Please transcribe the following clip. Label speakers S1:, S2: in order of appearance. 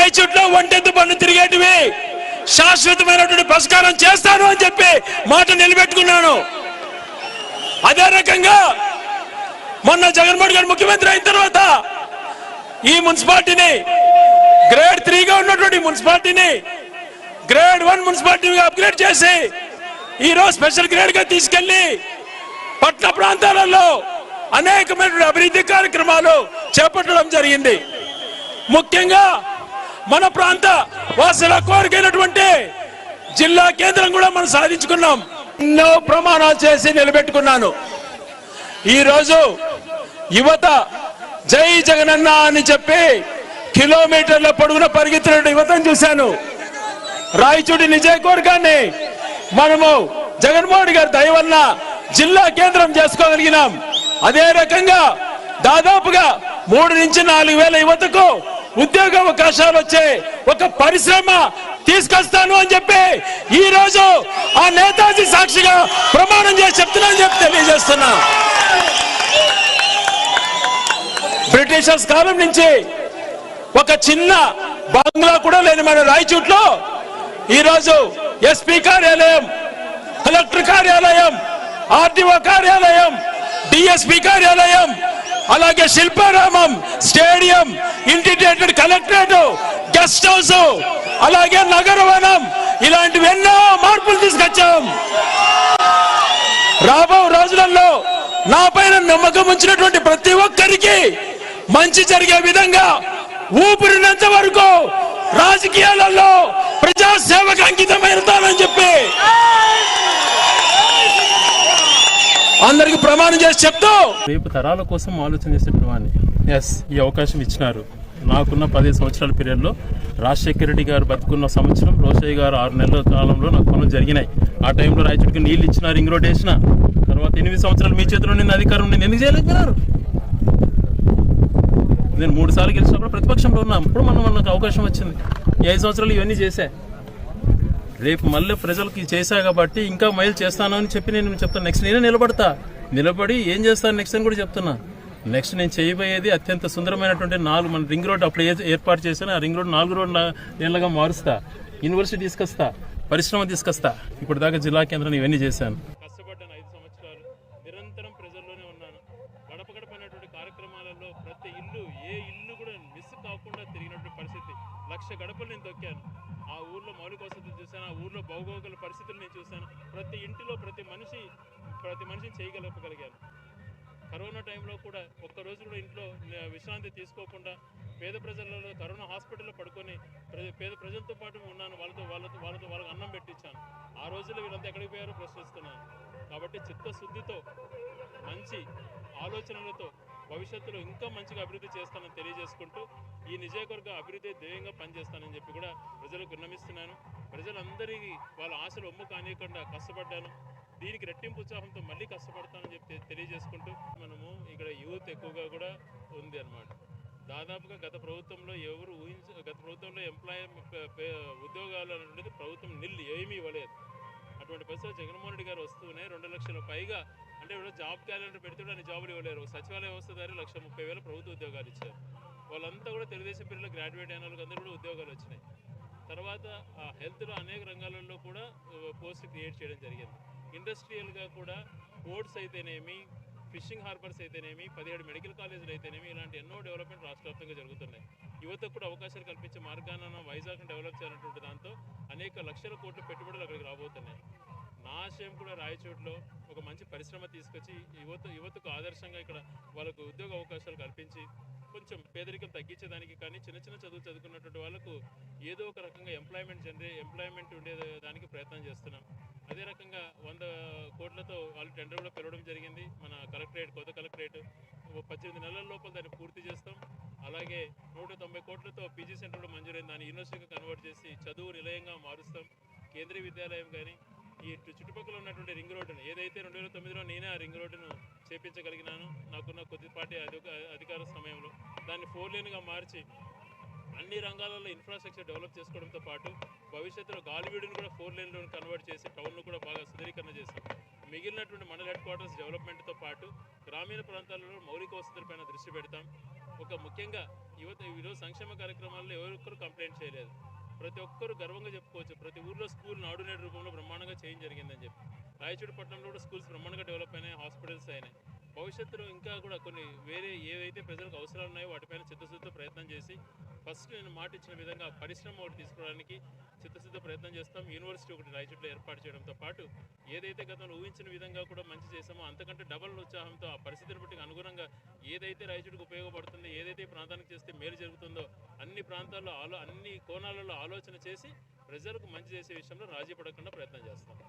S1: రాయచోట్లో ఒంటెత్తు పన్ను తిరిగేటివి. శాశ్వతమైనటువంటి పరిష్కారం చేస్తాను అని చెప్పి మాట నిలబెట్టుకున్నాను. అదే రకంగా మొన్న జగన్మోహన్ గారు ముఖ్యమంత్రి అయిన తర్వాత ఈ మున్సిపాలిటీని గ్రేడ్ త్రీగా ఉన్నటువంటి మున్సిపాలిటీని గ్రేడ్ వన్ మున్సిపాలిటీగా అప్గ్రేడ్ చేసి ఈ రోజు స్పెషల్ గ్రేడ్గా తీసుకెళ్ళి పట్టణ ప్రాంతాలలో అనేకమైనటువంటి అభివృద్ధి కార్యక్రమాలు చేపట్టడం జరిగింది. ముఖ్యంగా మన ప్రాంత వాసుల కోరికైనటువంటి జిల్లా కేంద్రం కూడా మనం సాధించుకున్నాం. ఎన్నో ప్రమాణాలు చేసి నిలబెట్టుకున్నాను. ఈ రోజు యువత జై జగనన్న అని చెప్పి కిలోమీటర్ల పొడుగున పరిగెత్తిన యువతను చూశాను. రాయచూడి నిజయకవర్గాన్ని మనము జగన్మోహన్ గారి దయ వలన జిల్లా కేంద్రం చేసుకోగలిగినాం. అదే రకంగా దాదాపుగా మూడు నుంచి నాలుగు వేల యువతకు ఉద్యోగ అవకాశాలు వచ్చే ఒక పరిశ్రమ తీసుకొస్తాను అని చెప్పి ఈ రోజు ఆ నేతాజీ సాక్షిగా ప్రమాణం చేసి చెప్తున్నాను చెప్పి తెలియజేస్తున్నా. బ్రిటిషర్స్ కాలం నుంచి ఒక చిన్న బంగ్లా కూడా లేని మన రాయచూట్లో. ఈరోజు ఎస్పీ కార్యాలయం కలెక్టర్ కార్యాలయం ఆర్టీఓ కార్యాలయం డిఎస్పీ కార్యాలయం అలాగే Shilparamam stadium integrated collectorate guest house అలాగే నగరవనం ఇలాంటివి ఎన్నో మార్పులు తీసుకొచ్చాం. రాబో రోజులలో నా పైన నమ్మకం ఉంచినటువంటి ప్రతి ఒక్కరికి మంచి జరిగే విధంగా ఊపిరినంత వరకు రాజకీయాలలో ప్రజాసేవకు అంకితమైనతానని చెప్పి. అందరికి ప్రమాణం చేసి చెప్తూ.
S2: రేపు తరాల కోసం ఆలోచన చేసేటువంటి వాడిని ఎస్ ఈ అవకాశం ఇచ్చినారు. నాకున్న పది సంవత్సరాల పీరియడ్లో రాజశేఖర రెడ్డి గారు బతుకున్న సంవత్సరం రోషయ్య గారు ఆరు నెలల కాలంలో నాకు పనులు జరిగినాయి. ఆ టైంలో రాయచోటికి నీళ్ళు ఇచ్చిన రింగ్ రోడ్ వేసిన. తర్వాత ఎనిమిది సంవత్సరాలు మీ చేతిలో నేను అధికారం నేను ఎందుకు చేయలేకపోయినారు నేను మూడు సార్లు గెలిచినప్పుడు ప్రతిపక్షంలో ఉన్నా. అప్పుడు మనం మనకు అవకాశం వచ్చింది. ఈ ఐదు సంవత్సరాలు ఇవన్నీ చేశా. రేపు మళ్ళీ ప్రజలకి చేశా కాబట్టి ఇంకా మైల్ చేస్తాను అని చెప్పి నేను చెప్తాను నెక్స్ట్ నేనే నిలబడతా. నిలబడి ఏం చేస్తాను నెక్స్ట్ అని కూడా చెప్తున్నా. నెక్స్ట్ నేను చేయబోయేది అత్యంత సుందరమైనటువంటి నాలుగు మన రింగ్ రోడ్ అప్పుడు ఏర్పాటు చేశాను ఆ రింగ్ రోడ్ నాలుగు రోడ్ నేలగా మారుస్తా. యూనివర్సిటీ తీసుకొస్తా. పరిశ్రమ తీసుకొస్తా. ఇప్పుడు దాకా జిల్లా కేంద్రం ఇవన్నీ చేశాను. కష్టపడ్డాను ఐదు సంవత్సరాలు. నిరంతరం ప్రజల్లోనే ఉన్నాను. గడప కార్యక్రమాలలో ప్రతి ఇల్లు ఏ ఇల్లు కూడా మిస్ కాకుండా తిరిగినటువంటి పరిస్థితి. లక్ష గడపలు నేను తొక్కాను. ఆ ఊర్లో మౌలిక వసతులు చూశాను ఆ ఊర్లో భౌగోళిక పరిస్థితులు నేను చూశాను. ప్రతి ఇంటిలో ప్రతి మనిషి ప్రతి మనిషిని చేయగలపగలిగాను. కరోనా టైంలో కూడా ఒక్క రోజు కూడా ఇంట్లో విశ్రాంతి తీసుకోకుండా పేద ప్రజలలో కరోనా హాస్పిటల్లో పడుకొని పేద ప్రజలతో పాటు ఉన్నాను. వాళ్ళతో వాళ్ళతో వాళ్ళతో వాళ్ళకి అన్నం పెట్టించాను. ఆ రోజుల్లో వీళ్ళంతా ఎక్కడికి పోయారో ప్రశ్నిస్తున్నాను. కాబట్టి చిత్తశుద్ధితో మంచి ఆలోచనలతో భవిష్యత్తులో ఇంకా మంచిగా అభివృద్ధి చేస్తానని తెలియజేసుకుంటూ ఈ నియోజకవర్గ అభివృద్ధి ధ్యేయంగా పనిచేస్తానని చెప్పి కూడా ప్రజలకు విన్నమిస్తున్నాను ప్రజలందరికీ వాళ్ళ ఆశలు ఒమ్ము కానియకుండా కష్టపడ్డాను. దీనికి రెట్టింపు ఉత్సాహంతో మళ్ళీ కష్టపడతానని చెప్పి తెలియజేసుకుంటూ మనము ఇక్కడ యూత్ ఎక్కువగా కూడా ఉంది అన్నమాట. దాదాపుగా గత ప్రభుత్వంలో ఎవరు ఊహించ గత ప్రభుత్వంలో ఎంప్లాయ్ ఉద్యోగాలు అనేది ప్రభుత్వం నిల్లు ఏమీ ఇవ్వలేదు. అటువంటి పరిస్థితులు జగన్మోహన్ రెడ్డి గారు వస్తూనే రెండు లక్షల పైగా అంటే ఇప్పుడు జాబ్ క్యాలెండర్ పెడితే కూడా జాబులు ఇవ్వలేరు. సచివాలయ వ్యవస్థ దారి లక్ష ముప్పై వేల ప్రభుత్వ ఉద్యోగాలు ఇచ్చారు. వాళ్ళంతా కూడా తెలుగుదేశం పిల్లలు గ్రాడ్యుయేట్ అయిన వాళ్ళకి అందరూ కూడా ఉద్యోగాలు వచ్చినాయి. తర్వాత ఆ హెల్త్లో అనేక రంగాలలో కూడా పోస్ట్ క్రియేట్ చేయడం జరిగింది. ఇండస్ట్రియల్గా కూడా పోర్ట్స్ అయితేనేమి ఫిషింగ్ హార్బర్స్ అయితేనేమి పదిహేడు మెడికల్ కాలేజీలు అయితేనేమి ఇలాంటి ఎన్నో డెవలప్మెంట్ రాష్ట్ర వ్యాప్తంగా జరుగుతున్నాయి. యువతకు కూడా అవకాశాలు కల్పించే మార్గాన వైజాగ్ను డెవలప్ చేయాలన్నటువంటి దాంతో అనేక లక్షల కోట్ల పెట్టుబడులు అక్కడికి రాబోతున్నాయి. నా ఆశయం కూడా రాయచోట్లో ఒక మంచి పరిశ్రమ తీసుకొచ్చి యువత యువతకు ఆదర్శంగా ఇక్కడ వాళ్ళకు ఉద్యోగ అవకాశాలు కల్పించి కొంచెం పేదరికం తగ్గించేదానికి కానీ చిన్న చిన్న చదువు చదువుకున్నటువంటి వాళ్ళకు ఏదో ఒక రకంగా ఎంప్లాయ్మెంట్ జనరే ఎంప్లాయ్మెంట్ ఉండే దానికి ప్రయత్నం చేస్తున్నాం. అదే రకంగా వంద కోట్లతో వాళ్ళు టెండర్ కూడా పిలవడం జరిగింది. మన కలెక్టరేట్ కొత్త కలెక్టరేట్ పద్దెనిమిది నెలల లోపల దాన్ని పూర్తి చేస్తాం. అలాగే నూట తొంభై కోట్లతో పీజీ సెంటర్ కూడా మంజూరైంది. దాన్ని యూనివర్సిటీకి కన్వర్ట్ చేసి చదువు నిలయంగా మారుస్తాం. కేంద్రీయ విద్యాలయం కానీ ఈ చుట్టుపక్కల ఉన్నటువంటి రింగ్ రోడ్డును ఏదైతే రెండు వేల తొమ్మిదిలో నేనే ఆ రింగ్ రోడ్డును చేపించగలిగినాను నాకున్న కొద్దిపాటి అధికార సమయంలో దాన్ని ఫోర్ లేన్గా మార్చి అన్ని రంగాలలో ఇన్ఫ్రాస్ట్రక్చర్ డెవలప్ చేసుకోవడంతో పాటు భవిష్యత్తులో గాలివీడును కూడా ఫోర్ లేన్లో కన్వర్ట్ చేసి టౌన్ను కూడా బాగా సుందరీకరణ చేశాం. మిగిలినటువంటి మండల హెడ్ క్వార్టర్స్ డెవలప్మెంట్తో పాటు గ్రామీణ ప్రాంతాలలో మౌలిక వసతులపైన దృష్టి పెడతాం. ఒక ముఖ్యంగా యువత ఈరోజు సంక్షేమ కార్యక్రమాల్లో ఎవరొక్కరు కంప్లైంట్ చేయలేదు. ప్రతి ఒక్కరు గర్వంగా చెప్పుకోవచ్చు. ప్రతి ఊర్లో స్కూల్ నాడు రూపంలో బ్రహ్మాండంగా చేంజ్ జరిగిందని చెప్పి. రాయచూడు పట్టణంలో కూడా స్కూల్స్ బ్రహ్మాండంగా డెవలప్ అయినాయి హాస్పిటల్స్ అయినాయి. భవిష్యత్తులో ఇంకా కూడా కొన్ని వేరే ఏవైతే ప్రజలకు అవసరాలు ఉన్నాయో వాటిపైన చిత్తశుద్ధితో ప్రయత్నం చేసి ఫస్ట్ నేను మాట ఇచ్చిన విధంగా పరిశ్రమ ఒకటి తీసుకోవడానికి చిత్తశుద్ధ ప్రయత్నం చేస్తాం. యూనివర్సిటీ ఒకటి రాయచూట్లో ఏర్పాటు చేయడంతో పాటు ఏదైతే గతంలో ఊహించిన విధంగా కూడా మంచి చేసామో అంతకంటే డబల్ ఉత్సాహంతో ఆ పరిస్థితిని బట్టి ఏదైతే రైతుడికి ఉపయోగపడుతుంది ఏదైతే ప్రాంతానికి చేస్తే మేలు జరుగుతుందో అన్ని ప్రాంతాల్లో ఆలో అన్ని కోణాలలో ఆలోచన చేసి ప్రజలకు మంచి చేసే విషయంలో రాజీ పడకుండా ప్రయత్నం చేస్తాం.